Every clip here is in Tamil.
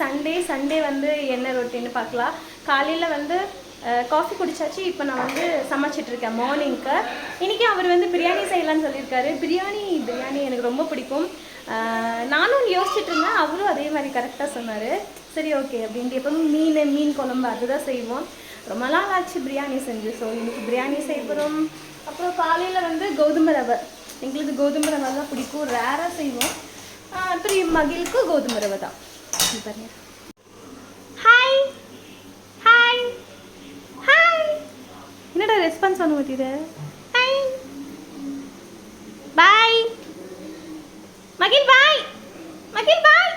சண்டே சண்டே வந்து என்ன ரொட்டின்னு பார்க்கலாம். காலையில் வந்து காஃபி குடிச்சாச்சு. இப்போ நான் வந்து சமைச்சிட்டு இருக்கேன் மார்னிங்க்கு இன்றைக்கி அவர் வந்து பிரியாணி செய்யலான்னு சொல்லியிருக்காரு. பிரியாணி பிரியாணி எனக்கு ரொம்ப பிடிக்கும். நானும் யோசிச்சுட்டு இருந்தேன். அவரும் அதே மாதிரி கரெக்டாக சொன்னார். சரி ஓகே அப்படின்ட்டு எப்பவும் மீன் மீன் குழம்பு அதுதான் செய்வோம். ரொம்ப நாள் ஆச்சு பிரியாணி செஞ்சு. ஸோ இன்னைக்கு பிரியாணி செய்ய போகிறோம் அப்புறம் காலையில் வந்து கோதுமை ரவை. எங்களுக்கு கோதுமை ரவை தான் பிடிக்கும் ரேராக செய்வோம். அப்புறம் மகிழுக்கு கோதுமை ரவை தான் இது ஹாய் ஹாய் ஹாய் என்னடா ரெஸ்பான்ஸ் பண்ண மாட்டேது ஹாய் பாய் மகிழ் பாய் மகிழ் பாய்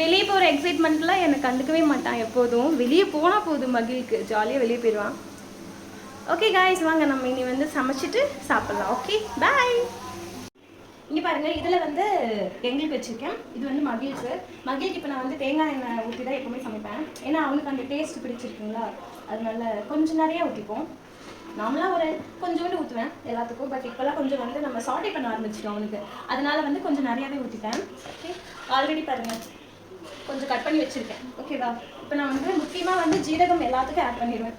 வெளியே போகிற எக்ஸைட்மெண்ட்லாம் எனக்கு கண்டுக்கவே மாட்டான் எப்போதும். வெளியே போனால் போதும் மகிழ்க்கு. ஜாலியாக வெளியே போயிடுவான். ஓகே காய்ஸ் வாங்க. நம்ம இனி வந்து சமைச்சிட்டு சாப்பிட்லாம். ஓகே பாய் இங்கே பாருங்கள் இதில் வந்து எங்களுக்கு வச்சுருக்கேன். இது வந்து மகிழ்க்கு மகிழ்க்கு இப்போ நான் வந்து தேங்காய் எண்ணெய் ஊற்றி தான் எப்பவுமே சமைப்பேன். ஏன்னா அவனுக்கு அந்த டேஸ்ட் பிடிச்சிருக்குங்களா அதனால கொஞ்சம் நிறைய ஊற்றிப்போம் நார்மலாக ஒரு கொஞ்சோண்டு ஊற்றுவேன் எல்லாத்துக்கும் பட் இப்போல்லாம் கொஞ்சம் வந்து நம்ம சாட்டை பண்ண ஆரம்பிச்சிட்டோம் அவனுக்கு. அதனால வந்து கொஞ்சம் நிறையாவே ஊற்றிட்டேன் ஓகே ஆல்ரெடி பாருங்கள் கொஞ்சம் கட் பண்ணி வச்சுருக்கேன். ஓகேவா இப்போ நான் வந்து முக்கியமாக வந்து ஜீரகம் எல்லாத்துக்கும் ஆட் பண்ணிடுவேன்.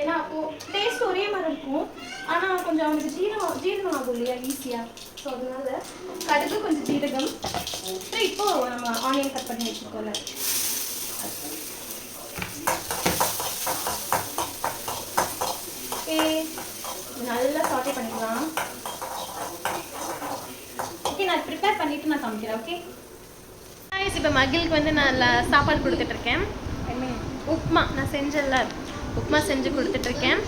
ஏன்னா அப்போது டேஸ்ட் ஒரே மாதிரி இருக்கும். ஆனால் கொஞ்சம் அவனுக்கு ஜீரணம் ஜீரணம் ஆகும் இல்லையா ஈஸியாக ஸோ அதனால கடுகு கொஞ்சம் ஜீரகம். அப்புறம் இப்போ நம்ம ஆனியன் கட் பண்ணி வச்சுருக்கோம்ல. நல்லா சாட்டே பண்ணிக்கலாம். ஓகே நான் ப்ரிப்பேர் பண்ணிவிட்டு நான் காமிக்கிறேன் ஓகே இப்போ மகிழுக்கு வந்து நான் சாப்பாடு கொடுத்துட்ருக்கேன் உப்மா நான் செஞ்சல உப்புமா செஞ்சு கொடுத்துட்ருக்கேன்.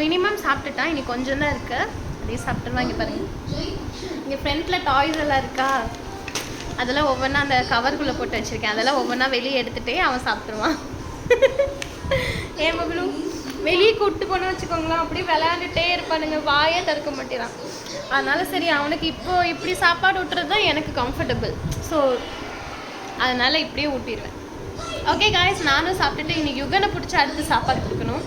மினிமம் சாப்பிட்டுட்டான் இனி கொஞ்சம் தான் இருக்கு. அதே சாப்பிட்டுருவாங்க இங்கே பாருங்க. இங்கே ஃப்ரண்ட்டில் டாய்ஸ் எல்லாம் இருக்கா? அதெல்லாம் ஒவ்வொன்றா அந்த கவருக்குள்ளே போட்டு வச்சுருக்கேன். அதெல்லாம் ஒவ்வொன்றா வெளியே எடுத்துகிட்டே அவன் சாப்பிட்ருவான் ஏன் மகளும் வெளியே கூப்பிட்டு போன வச்சுக்கோங்களேன். அப்படியே விளையாண்டுட்டே இருப்பானுங்க. வாயே திறக்க மாட்டேறான். அதனால சரி அவனுக்கு இப்போ இப்படி சாப்பாடு ஊட்டுறது தான் எனக்கு கம்ஃபர்டபுள் ஸோ அதனால இப்படியே ஊட்டிடுவேன் ஓகே காய்ஸ் நானும் சாப்பிட்டுட்டு இன்னைக்கு யுகனை பிடிச்சி அடுத்து சாப்பாடு கொடுக்கணும்.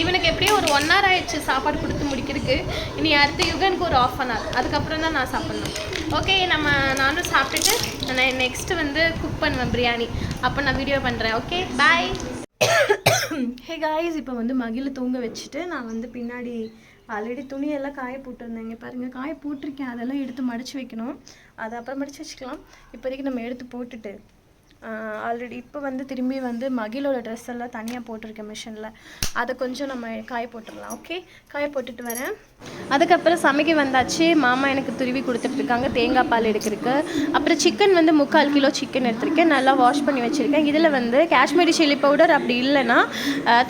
இவனுக்கு எப்படியும் ஒரு ஒன் ஹவர் ஆயிடுச்சு சாப்பாடு கொடுத்து முடிக்கிறதுக்கு. இனி அடுத்து யுகனுக்கு ஒரு ஆஃப் அன் ஹவர் அதுக்கப்புறம் தான் நான் சாப்பிட்ணும். ஓகே நம்ம நானும் சாப்பிட்டுட்டு நான் நெக்ஸ்ட்டு வந்து குக் பண்ணுவேன் பிரியாணி. அப்போ நான் வீடியோ பண்ணுறேன் ஓகே பாய் ஹே காய்ஸ் இப்போ வந்து மகிழ தூங்க வச்சுட்டு நான் வந்து பின்னாடி ஆல்ரெடி துணியெல்லாம் காய போட்டிருந்தேங்க பாருங்கள் காய போட்டிருக்கேன். அதெல்லாம் எடுத்து மடித்து வைக்கணும். அதை அப்புறம் மடித்து வச்சுக்கலாம். இப்போதைக்கு நம்ம எடுத்து போட்டுட்டு ஆல்ரெடி இப்போ வந்து திரும்பி வந்து மகிழோட ட்ரெஸ் எல்லாம் தனியாக போட்டிருக்கேன் மிஷினில் அதை கொஞ்சம் நம்ம காய போட்டுடலாம் ஓகே காய போட்டுட்டு வரேன். அதுக்கப்புறம் சமைக்க வந்தாச்சு. மாமா எனக்கு துருவி கொடுத்துட்ருக்காங்க. தேங்காய் பால் எடுக்கிறதுக்கு. அப்புறம் சிக்கன் வந்து முக்கால் கிலோ சிக்கன் எடுத்திருக்கேன். நல்லா வாஷ் பண்ணி வச்சுருக்கேன். இதில் வந்து காஷ்மீரி சில்லி பவுடர் அப்படி இல்லைன்னா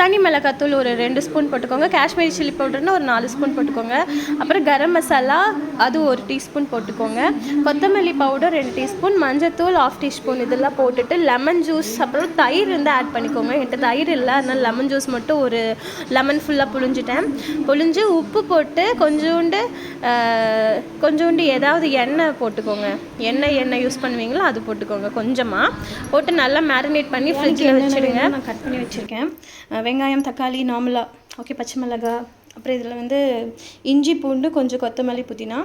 தனி மிளகாத்தூள் ஒரு ரெண்டு ஸ்பூன் போட்டுக்கோங்க. காஷ்மீரி சில்லி பவுடர்னு ஒரு நாலு ஸ்பூன் போட்டுக்கோங்க. அப்புறம் கரம் மசாலா அது ஒரு டீஸ்பூன் போட்டுக்கோங்க. கொத்தமல்லி பவுடர் ரெண்டு டீஸ்பூன் மஞ்சத்தூள் ஆஃப் டீஸ்பூன் இதெல்லாம் போட்டுட்டு லெமன் ஜூஸ் அப்புறம் தயிர் வந்து ஆட் பண்ணிக்கோங்க. என்கிட்ட தயிர் இல்லை. அதனால் லெமன் ஜூஸ் மட்டும் ஒரு லெமன் ஃபுல்லாக புழிஞ்சிட்டேன். புழிஞ்சு உப்பு போட்டு கொஞ்சோண்டு அஹ், கொஞ்சோண்டு ஏதாவது எண்ணெய் போட்டுக்கோங்க. எண்ணெய் எண்ணெய் யூஸ் பண்ணுவீங்களோ? அது போட்டுக்கோங்க கொஞ்சமாக போட்டு நல்லா மேரினேட் பண்ணி ஃப்ரிட்ஜில் வச்சுடுங்க நான் கட் பண்ணி வச்சுருக்கேன். வெங்காயம் தக்காளி நார்மலாக ஓகே பச்சை மிளகாய் அப்புறம் இதில் வந்து இஞ்சி பூண்டு கொஞ்சம் கொத்தமல்லி புதினா.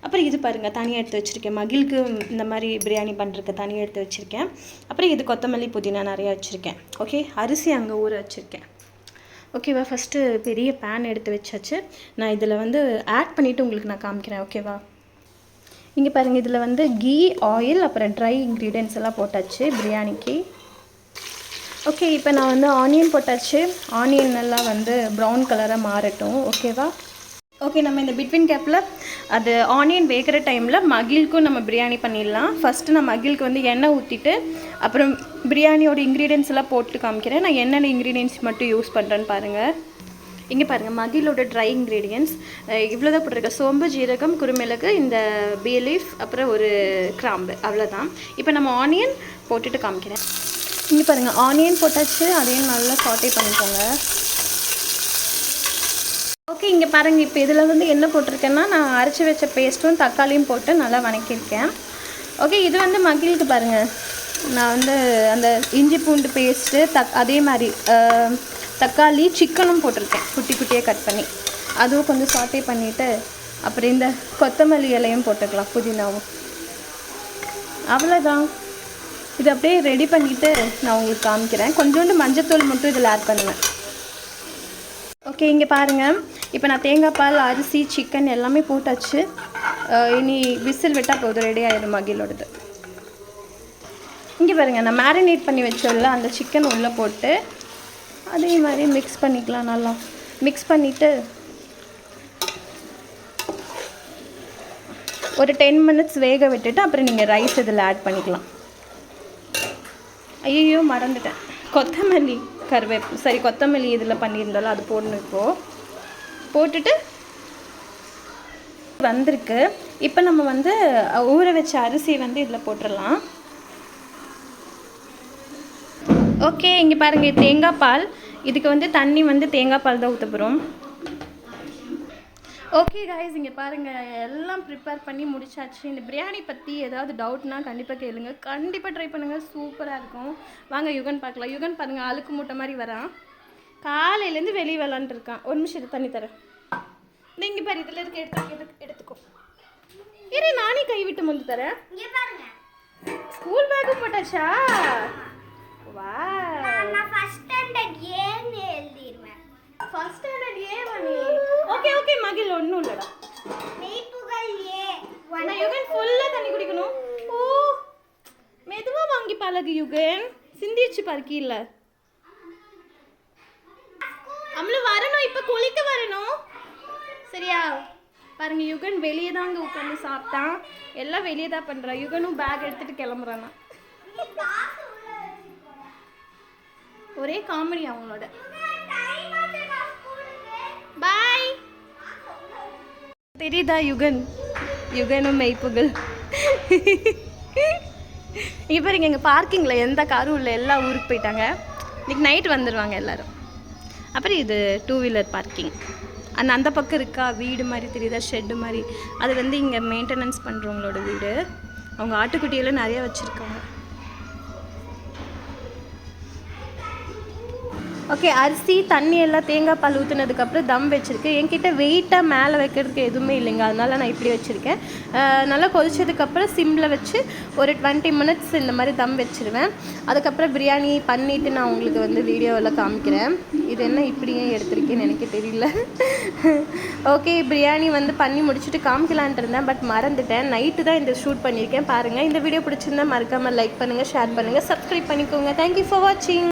அப்புறம் இது பாருங்கள் தனியாக எடுத்து வச்சுருக்கேன். மகிழுக்கு இந்த மாதிரி பிரியாணி பண்ணுறதுக்கு தனியாக எடுத்து வச்சுருக்கேன். அப்புறம் இது கொத்தமல்லி புதினா நிறையா வச்சுருக்கேன். ஓகே அரிசி அங்கே ஊற வச்சுருக்கேன். ஓகேவா ஃபஸ்ட்டு பெரிய பேன் எடுத்து வச்சாச்சு. நான் இதில் வந்து ஆட் பண்ணிவிட்டு உங்களுக்கு நான் காமிக்கிறேன் ஓகேவா இங்கே பாருங்கள் இதில் வந்து கீ ஆயில் அப்புறம் ட்ரை இன்க்ரீடியன்ஸ் எல்லாம் போட்டாச்சு பிரியாணிக்கு. ஓகே இப்போ நான் வந்து ஆனியன் போட்டாச்சு. ஆனியன் நல்லா வந்து ப்ரௌன் கலராக மாறட்டும் ஓகேவா ஓகே நம்ம இந்த பிட்வீன் கேப்பில் அது ஆனியன் வேகிற டைமில் மகிழ்க்கும் நம்ம பிரியாணி பண்ணிடலாம். ஃபஸ்ட்டு நான் மகிழ்க்கு வந்து எண்ணெய் ஊற்றிட்டு அப்புறம் பிரியாணியோட இன்க்ரீடியன்ஸ் எல்லாம் போட்டு காமிக்கிறேன். நான் என்னென்ன இன்க்ரீடியன்ஸ் மட்டும் யூஸ் பண்ணுறேன்னு பாருங்கள் இங்கே பாருங்கள் மகிலோட ட்ரை இன்க்ரீடியன்ஸ் இவ்வளோ தான் போட்டிருக்கேன் சோம்பு ஜீரகம் குருமிளகு இந்த பீலீஃப் அப்புறம் ஒரு கிராம்பு. அவ்வளோதான் இப்போ நம்ம ஆனியன் போட்டுட்டு காமிக்கிறேன். இங்கே பாருங்கள் ஆனியன் போட்டாச்சு. அதையும் நல்லா சாட்டே பண்ணிக்கோங்க. ஓகே இங்கே பாருங்கள் இப்போ இதில் வந்து என்ன போட்டிருக்கேன்னா நான் அரைச்சி வச்ச பேஸ்ட்டும் தக்காளியும் போட்டு நல்லா வணக்கியிருக்கேன். ஓகே இது வந்து மகிழுக்கு பாருங்கள் நான் வந்து அந்த இஞ்சி பூண்டு பேஸ்ட்டு தக் அதே மாதிரி தக்காளி சிக்கனும் போட்டிருக்கேன். குட்டி குட்டியாக கட் பண்ணி. அதுவும் கொஞ்சம் சாட்டே பண்ணிவிட்டு அப்புறம் இந்த கொத்தமல்லி இலையும் போட்டுக்கலாம் புதினாவும். அவ்வளோதான் இது அப்படியே ரெடி பண்ணிவிட்டு நான் உங்களுக்கு காமிக்கிறேன். கொஞ்சோண்டு மஞ்சத்தூள் மட்டும் இதில் ஆட் பண்ணுவேன். ஓகே இங்கே பாருங்கள் இப்போ நான் தேங்காய் பால் அரிசி சிக்கன் எல்லாமே போட்டாச்சு. இனி விசில் விட்டால் போதும் ரெடி ஆகிடும் மகிழோடது இங்கே பாருங்கள் நான் மேரினேட் பண்ணி வச்சோம்ல அந்த சிக்கன் உள்ளே போட்டு அதே மாதிரி மிக்ஸ் பண்ணிக்கலாம் நல்லா. மிக்ஸ் பண்ணிவிட்டு ஒரு டென் மினிட்ஸ் வேக விட்டுட்டு அப்புறம் நீங்கள் ரைஸ் இதில் ஆட் பண்ணிக்கலாம். ஐயோ மறந்துட்டேன். கொத்தமல்லி கருவேப்பு சரி கொத்தமல்லி இதில் பண்ணியிருந்தாலும் அது போடணும் இப்போது போட்டுட்டு வந்திருக்கு. இப்போ நம்ம வந்து ஊற வச்ச அரிசி வந்து இதில் போட்டுடலாம் ஓகே இங்கே பாருங்கள் தேங்காய் பால். இதுக்கு வந்து தண்ணி வந்து தேங்காய் பால் தான் ஊற்ற போகிறோம் ஓகே காய்ஸ் இங்கே பாருங்கள் எல்லாம் ப்ரிப்பேர் பண்ணி முடிச்சாச்சு. இந்த பிரியாணி பற்றி ஏதாவது டவுட்னா கண்டிப்பாக கேளுங்க. கண்டிப்பாக ட்ரை பண்ணுங்கள் சூப்பராக இருக்கும். வாங்க யுகன் பார்க்கலாம். யுகன் பாருங்கள் அழுக்கு மூட்டை மாதிரி வரான் காலையிலேருந்து வெளியே விளாண்டுருக்கான் இருக்கான். ஒரு நிமிஷம் தண்ணி தரேன். இங்கே பாரு இதில் இருக்க எடுத்து எடுத்து எடுத்துக்கோ. இரு நானே கை விட்டு முந்து தரேன். இங்க பாருங்க. ஸ்கூல் பேக்கும் போட்டாச்சா? வா நான் ஃபர்ஸ்ட் ஸ்டாண்டர்ட் ஏன்னு எழுதிடுவேன் ஃபர்ஸ்ட் ஸ்டாண்டர்ட் ஏ மணி ஓகே ஓகே மகிழ் ஒன்றும் இல்லைடா. மெய்ப்புகள் ஏ நான் யுகன் ஃபுல்லாக தண்ணி குடிக்கணும். ஓ மெதுவாக வாங்கி பழகு யுகன். சிந்திச்சு பறக்கில்ல அம்மளு வரணும் இப்போ குளிக்க வரணும். சரியா? பாருங்க யுகன் வெளியே தான் அங்கே உட்காந்து சாப்பிட்டான் எல்லாம் வெளியே தான் பண்ணுறான் யுகனும் பேக் எடுத்துட்டு கிளம்புறானா. ஒரே காமெடி அவங்களோட பாய் தெரியுதா யுகன்? யுகனும் மெய்ப்புகள். இங்கே எங்கள் பார்க்கிங்கில் எந்த காரும் இல்லை எல்லா ஊருக்கு போயிட்டாங்க. இன்னைக்கு நைட் வந்துடுவாங்க எல்லாரும். அப்புறம் இது டூ வீலர் பார்க்கிங் அந்த அந்த பக்கம் இருக்கா? வீடு மாதிரி தெரியுதா? ஷெட்டு மாதிரி. அது வந்து இங்கே மெயின்டெனன்ஸ் பண்ணுறவங்களோட வீடு. அவங்க ஆட்டுக்குட்டியெல்லாம் நிறைய வச்சுருக்காங்க. ஓகே அரிசி தண்ணி எல்லாம் தேங்காய் பால் ஊற்றுனதுக்கப்புறம் தம் வச்சுருக்கேன் என்கிட்ட வெயிட்டாக மேலே வைக்கிறதுக்கு எதுவுமே இல்லைங்க. அதனால் நான் இப்படி வச்சுருக்கேன். நல்லா கொதிச்சதுக்கப்புறம் சிம்மில் வச்சு ஒரு டுவெண்ட்டி மினிட்ஸ் இந்த மாதிரி தம் வச்சுருவேன். அதுக்கப்புறம் பிரியாணி பண்ணிவிட்டு நான் உங்களுக்கு வந்து வீடியோவில் காமிக்கிறேன். இது என்ன இப்படியே எடுத்திருக்கேன்னு எனக்கு தெரியல. ஓகே பிரியாணி வந்து பண்ணி முடிச்சுட்டு காமிக்கலான்ட்டு இருந்தேன் பட் மறந்துட்டேன். நைட்டு தான் இந்த ஷூட் பண்ணியிருக்கேன். பாருங்கள் இந்த வீடியோ பிடிச்சிருந்தா மறக்காமல் லைக் பண்ணுங்கள் ஷேர் பண்ணுங்கள் சப்ஸ்கிரைப் பண்ணிக்கோங்க. தேங்க்யூ ஃபார் வாட்சிங்